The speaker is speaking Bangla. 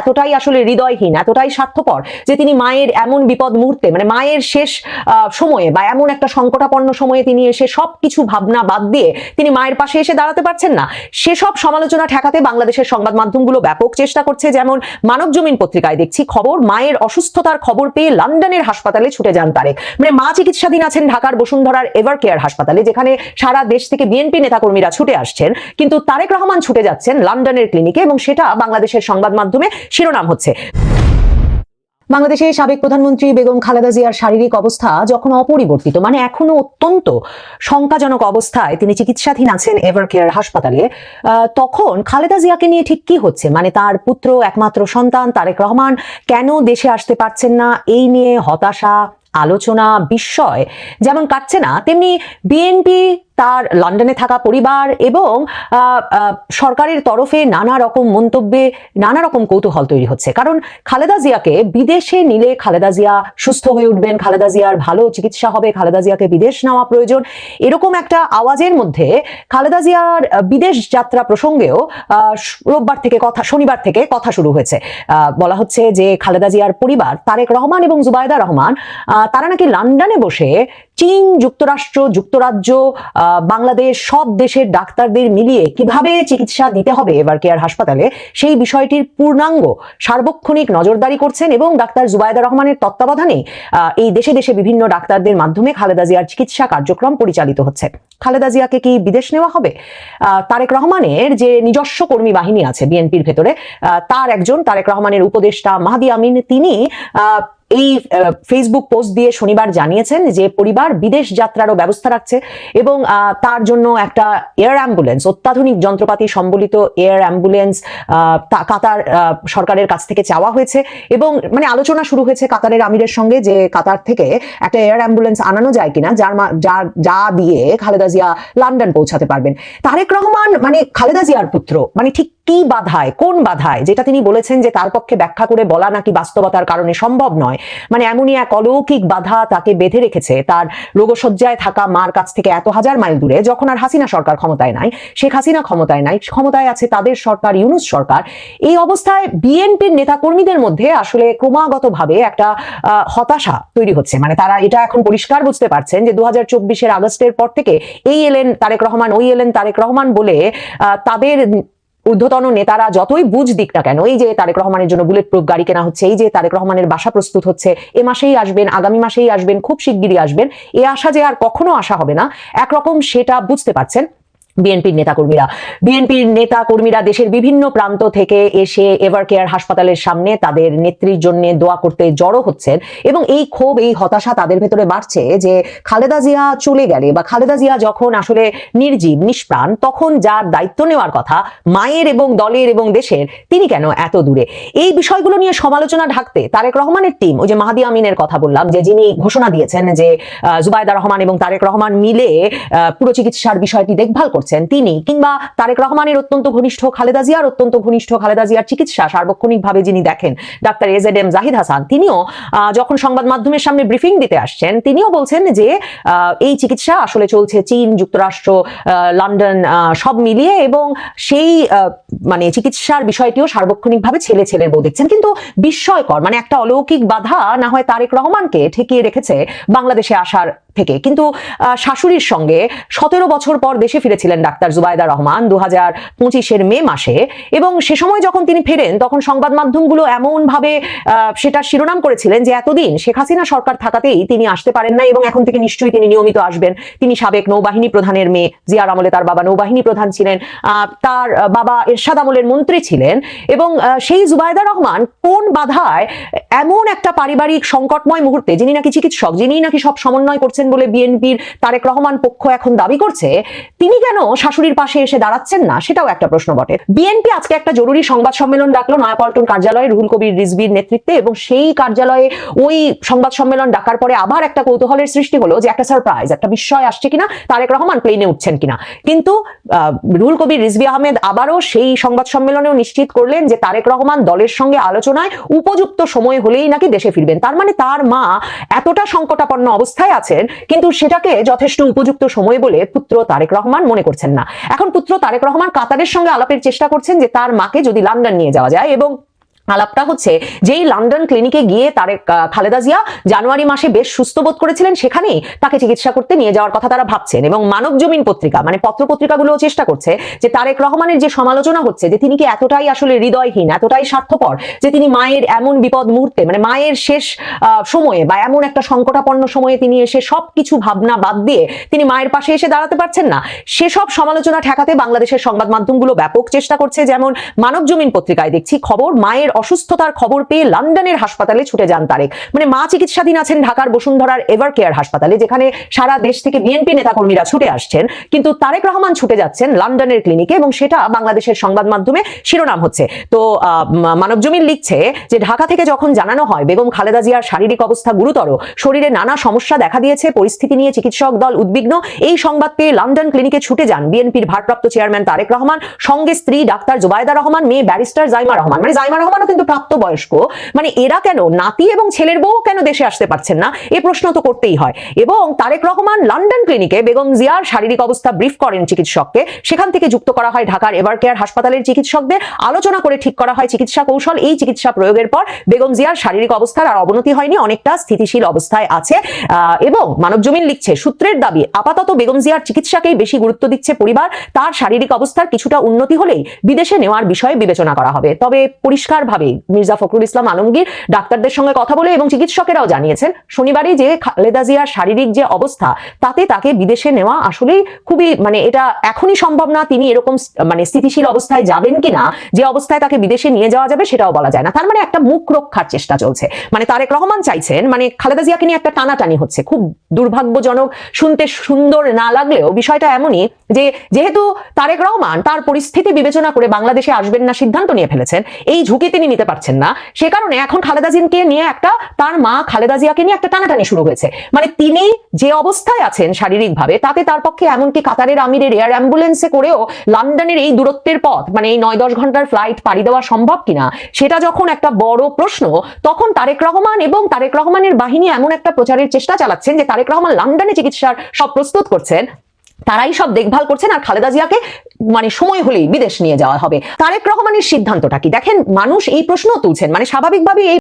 এতটাই আসলে হৃদয়হীন, এতটাই স্বার্থপর যে তিনি মায়ের এমন বিপদ মুহূর্তে মানে মায়ের শেষ সময়ে বা এমন একটা সংকটাপন্ন সময়ে তিনি এসে সবকিছু ভাবনা বাদ দিয়ে তিনি মায়ের পাশে এসে দাঁড়াতে পারছেন না। সেসব সমালোচনা ঠেকাতে বাংলাদেশের সংবাদ মাধ্যমগুলো ব্যাপক চেষ্টা করছে। যেমন মানব জমিন পত্রিকায় দেখছি খবর, মায়ের অসুস্থতার খবর পেয়ে লন্ডনের হাসপাতালে ছুটে যান তারেক। মানে মা চিকিৎসাধীন আছেন ঢাকার বসুন্ধরার এভার কেয়ার হাসপাতালে, যেখানে সারা দেশ থেকে বিএনপি নেতাকর্মীরা ছুটে আসছেন। কিন্তু তারেক রহমান ছুটে যাচ্ছেন লন্ডনের ক্লিনিকে এবং সেটা বাংলাদেশের সংবাদ মাধ্যমে শিরোনাম হচ্ছে। বাংলাদেশের সাবেক প্রধানমন্ত্রী বেগম খালেদা জিয়ার শারীরিক অবস্থা যখন অপরিবর্তিত মানে এখনও অত্যন্ত শঙ্কাজনক অবস্থায় তিনি চিকিৎসাধীন আছেন এভার কেয়ার হাসপাতালে তখন খালেদা জিয়াকে নিয়ে ঠিক কি হচ্ছে? মানে তার পুত্র, একমাত্র সন্তান তারেক রহমান কেন দেশে আসতে পারছেন না? এই নিয়ে হতাশা আলোচনা বিস্ময়। যেমন কাটছে না, তেমনি বিএনপি তার লন্ডনে থাকা পরিবার এবং সরকারের তরফে নানা রকম মন্তব্যে নানা রকম কৌতূহল তৈরি হচ্ছে। কারণ খালেদা জিয়াকে বিদেশে নিলে খালেদা জিয়া সুস্থ হয়ে উঠবেন, খালেদা জিয়ার ভালো চিকিৎসা হবে, খালেদা জিয়াকে বিদেশ নেওয়া প্রয়োজন। এরকম একটা আওয়াজের মধ্যে খালেদা জিয়ার বিদেশ যাত্রা প্রসঙ্গেও রোববার থেকে কথা, শনিবার থেকে কথা শুরু হয়েছে। বলা হচ্ছে যে খালেদা জিয়ার পরিবার তারেক রহমান এবং জুবায়দা রহমান তারা নাকি লন্ডনে বসে চীন যুক্তরাষ্ট্র, যুক্তরাজ্য বাংলাদেশ সব দেশের ডাক্তারদের মিলিয়ে কীভাবে চিকিৎসা দিতে হবে এবার কেয়ার হাসপাতালে, সেই বিষয়টির পূর্ণাঙ্গ, সার্বক্ষণিক নজরদারি করছেন এবং ডাক্তার জুবায়দা রহমানের তত্ত্বাবধানে এই দেশে দেশে বিভিন্ন ডাক্তারদের মাধ্যমে খালেদা জিয়ার চিকিৎসা কার্যক্রম পরিচালিত হচ্ছে। খালেদা জিয়াকে কি বিদেশ নেওয়া হবে? তারেক রহমানের যে নিজস্ব কর্মী বাহিনী আছে বিএনপির ভেতরে তার একজন তারেক রহমানের উপদেষ্টা মাহাদি আমিন, তিনি এই ফেসবুক পোস্ট দিয়ে শনিবার জানিয়েছেন যে পরিবার বিদেশ যাত্রারও ব্যবস্থা রাখছে এবং তার জন্য একটা এয়ার অ্যাম্বুলেন্স অত্যাধুনিক যন্ত্রপাতি সম্বলিত এয়ার অ্যাম্বুলেন্স কাতার সরকারের কাছ থেকে চাওয়া হয়েছে এবং মানে আলোচনা শুরু হয়েছে কাতারের আমিরের সঙ্গে যে কাতার থেকে একটা এয়ার অ্যাম্বুলেন্স আনানো যায় কিনা, যার মা- যা- যা দিয়ে খালেদা জিয়া লন্ডন পৌঁছাতে পারবেন। তারেক রহমান মানে খালেদা জিয়ার পুত্র মানে ঠিক কি বাধায়, কোন বাধায়? যেটা তিনি বলেছেন যে তার পক্ষে ব্যাখ্যা করে বলা নাকি বাস্তবতার কারণে সম্ভব নয়। মানে এমনই এক অলৌকিক বাধা তাকে বেঁধে রেখেছে। তার রোগশয্যায় থাকা মার কাছ থেকে এত হাজার মাইল দূরে যখন আর হাসিনা সরকার ক্ষমতায় নাই, শেখ হাসিনা ক্ষমতায় নাই, ক্ষমতায় আছে তাদের সরকার, ইউনুস সরকার। এই অবস্থায় বিএনপির নেতাকর্মীদের মধ্যে আসলে ক্রমাগতভাবে একটা হতাশা তৈরি হচ্ছে। মানে তারা এটা এখন পরিষ্কার বুঝতে পারছেন যে দু হাজার আগস্টের পর থেকে এই এলেন তারেক রহমান, ওই এলেন তারেক রহমান বলে তাদের ঊর্ধ্বতন নেতারা যতই বুঝ দিক না কেন, এই যে তারেক রহমানের জন্য বুলেট প্রুফ গাড়ি কেনা হচ্ছে, এই যে তারেক রহমানের বাসা প্রস্তুত হচ্ছে, এ মাসেই আসবেন, আগামী মাসেই আসবেন, খুব শিগগিরই আসবেন, এ আশা যে আর কখনো আশা হবে না, একরকম সেটা বুঝতে পারছেন। বিএনপির নেতাকর্মীরা। বিএনপির নেতাকর্মীরা দেশের বিভিন্ন প্রান্ত থেকে এসে এভার কেয়ার হাসপাতালের সামনে তাদের নেত্রীর জন্য দোয়া করতে জড়ো হচ্ছেন এবং এই ক্ষোভ, এই হতাশা তাদের ভেতরে বাড়ছে যে খালেদা জিয়া চলে গেলে বা খালেদা জিয়া যখন আসলে নির্জীব, নিষ্প্রাণ, তখন যার দায়িত্ব নেওয়ার কথা মায়ের এবং দলের এবং দেশের, তিনি কেন এত দূরে? এই বিষয়গুলো নিয়ে সমালোচনা ঢাকতে তারেক রহমানের টিম ওই যে মাহাদি আমিনের কথা বললাম, যে যিনি ঘোষণা দিয়েছেন যে জুবায়দা রহমান এবং তারেক রহমান মিলে পুরো চিকিৎসার বিষয়টি দেখভাল করছেন তিনি কিংবা তারেক রহমানের অত্যন্ত ঘনিষ্ঠ খালেদা জিয়ার অত্যন্ত ঘনিষ্ঠ খালেদা জিয়ার চিকিৎসা সার্বক্ষণিকভাবে যিনি দেখেন, doctor A Z M Zahid Hasan, তিনিও যখন সংবাদ মাধ্যমের সামনে ব্রিফিং দিতে আসছেন, তিনিও বলছেন যে এই চিকিৎসা আসলে চলছে চীন, যুক্তরাষ্ট্র লন্ডন সব মিলিয়ে এবং সেই মানে চিকিৎসার বিষয়টিও সার্বক্ষণিকভাবে ছেলে ছেলের বউ দেখছেন। কিন্তু বিস্ময়কর মানে একটা অলৌকিক বাধা না হয় তারেক রহমানকে ঠেকিয়ে রেখেছে বাংলাদেশে আসার থেকে। কিন্তু শাশুড়ির সঙ্গে সতেরো বছর পর দেশে ফিরেছিলেন ডাক্তার জুবায়দা রহমান দু হাজার পঁচিশের মে মাসে এবং সে সময় যখন তিনি ফেরেন তখন সংবাদ মাধ্যমগুলো এমন ভাবে আহ, সেটা শিরোনাম করেছিলেন যে এতদিন শেখ হাসিনা সরকার থাকাতেই তিনি আসতে পারেন না এবং এখন থেকে নিশ্চয়ই তিনি নিয়মিত আসবেন। তিনি সাবেক নৌবাহিনী প্রধানের মেয়ে জিয়ার আমলে তার বাবা নৌবাহিনী প্রধান ছিলেন তার বাবা এরশাদ আমলের মন্ত্রী ছিলেন এবং সেই জুবায়দা রহমান কোন বাধায় এমন একটা পারিবারিক সংকটময় মুহূর্তে যিনি নাকি চিকিৎসক যিনি নাকি সব সমন্বয় করছেন বলে বিএনপির তারেক রহমান পক্ষ এখন দাবি করছে, তিনি কেন শাশুড়ির পাশে এসে দাঁড়াচ্ছেন না? সেটাও একটা প্রশ্ন বটে। বিএনপি আজকে একটা জরুরি সংবাদ সম্মেলন ডাকলো নয়াপল্টন কার্যালয়ে রুহুল কবির রিজবির নেতৃত্বে এবং সেই কার্যালয়ে ওই সংবাদ সম্মেলন ডাকার পরে আবার একটা কৌতূহলের সৃষ্টি হলো যে একটা সারপ্রাইজ একটা বিস্ময় আসছে কিনা, তারেক রহমান প্লেনে উঠছেন কিনা। কিন্তু রুহুল কবির, রিজভি আহমেদ আবারও সেই সংবাদ সম্মেলনেও নিশ্চিত করলেন যে তারেক রহমান দলের সঙ্গে আলোচনায় উপযুক্ত সময় হলেই নাকি দেশে ফিরবেন। তার মানে তার মা এতটা সংকটাপন্ন অবস্থায় আছেন কিন্তু সেটাকে যথেষ্ট উপযুক্ত সময় বলে পুত্র তারেক রহমান মনে করছেন না। এখন পুত্র তারেক রহমান কাতারের সঙ্গে আলাপের চেষ্টা করছেন যে তার মাকে যদি লন্ডন নিয়ে যাওয়া যায় এবং আলাপটা হচ্ছে, যেই লন্ডন ক্লিনিকে গিয়ে তারেক খালেদা জিয়া জানুয়ারি মাসে বেশ সুস্থ বোধ করেছিলেন, সেখানেই তাকে চিকিৎসা করতে নিয়ে যাওয়ার কথা তারা ভাবছেন এবং মানব জমিন পত্রিকা মানে পত্র পত্রিকাগুলো চেষ্টা করছে যে তারেক রহমানের যে সমালোচনা হচ্ছে, যে তিনি কি এতটাই আসলে হৃদয়হীন, এতটাই স্বার্থপর, যে তিনি মায়ের এমন বিপদ মুহূর্তে মানে মায়ের শেষ সময়ে বা এমন একটা সংকটাপন্ন সময়ে তিনি এসে সবকিছু ভাবনা বাদ দিয়ে তিনি মায়ের পাশে এসে দাঁড়াতে পারছেন না। সেসব সমালোচনা ঠেকাতে বাংলাদেশের সংবাদ মাধ্যমগুলো ব্যাপক চেষ্টা করছে, যেমন মানব জমিন পত্রিকায় দেখছি খবর, মায়ের অসুস্থতার খবর পেয়ে লন্ডনের হাসপাতালে ছুটে যান তারেক। মানে মা চিকিৎসাধীন আছেন ঢাকার বসুন্ধরার এভার কেয়ার হাসপাতালে যেখানে সারা দেশ থেকে বিএনপি নেতাকর্মীরা ছুটে আসছেন। কিন্তু তারেক রহমান ছুটে যাচ্ছেন লন্ডনের ক্লিনিকে এবং সেটা বাংলাদেশের সংবাদ মাধ্যমে শিরোনাম হচ্ছে। তো আহ, মানব জমিন লিখছে যে ঢাকা থেকে যখন জানানো হয় বেগম খালেদা জিয়ার শারীরিক অবস্থা গুরুতর শরীরে নানা সমস্যা দেখা দিয়েছে পরিস্থিতি নিয়ে চিকিৎসক দল উদ্বিগ্ন এই সংবাদ পেয়ে লন্ডন ক্লিনিকে ছুটে যান বিএনপির ভারপ্রাপ্ত চেয়ারম্যান তারেক রহমান। সঙ্গে স্ত্রী ডাক্তার জুবাইদা রহমান মেয়ে ব্যারিস্টার জাইমা রহমান। মানে জাইমা রহমানও কিন্তু প্রাপ্তবয়স্ক। মানে এরা কেন? নাতি এবং ছেলের বউ কেন দেশে আসতে পারছেন না? এ প্রশ্ন তো করতেই হয়। এবং তারেক রহমান লন্ডন ক্লিনিকে বেগম জিয়ার শারীরিক অবস্থা ব্রিফ করেন চিকিৎসককে। সেখান থেকে যুক্ত করা হয় ঢাকার এভার কেয়ার হাসপাতালের চিকিৎসকদের। আলোচনা করে ঠিক করা হয় চিকিৎসা কৌশল। এই চিকিৎসা প্রয়োগের পর বেগম জিয়ার শারীরিক অবস্থার আর অবনতি হয়নি, অনেকটা স্থিতিশীল অবস্থায় আছে। এবং মানব জমিন লিখছে, সূত্রের দাবি, আপাতত বেগম জিয়ার চিকিৎসাকেই বেশি গুরুত্ব দিচ্ছে পরিবার। তার শারীরিক অবস্থার কিছুটা উন্নতি হলেই বিদেশে নেওয়ার বিষয়ে বিবেচনা করা হবে। তবে পরিষ্কারভাবে মির্জা ফখরুল ইসলাম আলমগীর ডাক্তারদের সঙ্গে কথা বলে এবং চিকিৎসকেরাও জানিয়েছেন, শনিবারই যে খালেদা জিয়ার শারীরিক যে অবস্থা, তাতে তাকে বিদেশে নেওয়া আসলেই খুবই মানে এটা এখনই সম্ভব না তিনি এরকম মানে স্থিতিশীল অবস্থায় যাবেন কিনা, যে অবস্থায় তাকে বিদেশে নিয়ে যাওয়া যাবে সেটাও বলা যায় না। তার মানে একটা মুখ রক্ষার চেষ্টা চলছে। মানে তারেক রহমান চাইছেন মানে খালেদা জিয়াকে নিয়ে একটা টানাটানি হচ্ছে। খুব দুর্ভাগ্যজনক, শুনতে সুন্দর না লাগলেও বিষয়টা এমনই যে যেহেতু তারেক রহমান তার পরিস্থিতি বিবেচনা করে বাংলাদেশে আসবেন না সিদ্ধান্ত নিয়ে ফেলেছেন, এই ঝুঁকি তিনি নিতে পারছেন না। সে কারণে এখন খালেদা জিয়াকে নিয়ে একটা তার মা খালেদা জিয়াকে নিয়ে একটা টানাটানি শুরু হয়েছে। মানে তিনি যে অবস্থায় আছেন শারীরিকভাবে, তাতে তার পক্ষে এমনকি কাতারের আমিরের এয়ার অ্যাম্বুলেন্সে করেও লন্ডনের এই দূরত্বের পথ মানে এই নয় দশ ঘণ্টার ফ্লাইট পাড়ি দেওয়া সম্ভব কিনা, সেটা যখন একটা বড় প্রশ্ন, তখন তারেক রহমান এবং তারেক রহমানের বাহিনী এমন একটা প্রচারের চেষ্টা চালাচ্ছেন যে তারেক রহমান লন্ডনে চিকিৎসার সব প্রস্তুত করছেন। তারাই সব দেখভাল করছেন আর খালেদা জিয়াকে মানে সময় হলেই বিদেশ নিয়ে যাওয়া হবে। তারেক রহমানের সিদ্ধান্তটা কি? দেখেন, মানুষ এই প্রশ্ন তুলছেন। মানে স্বাভাবিকভাবে এই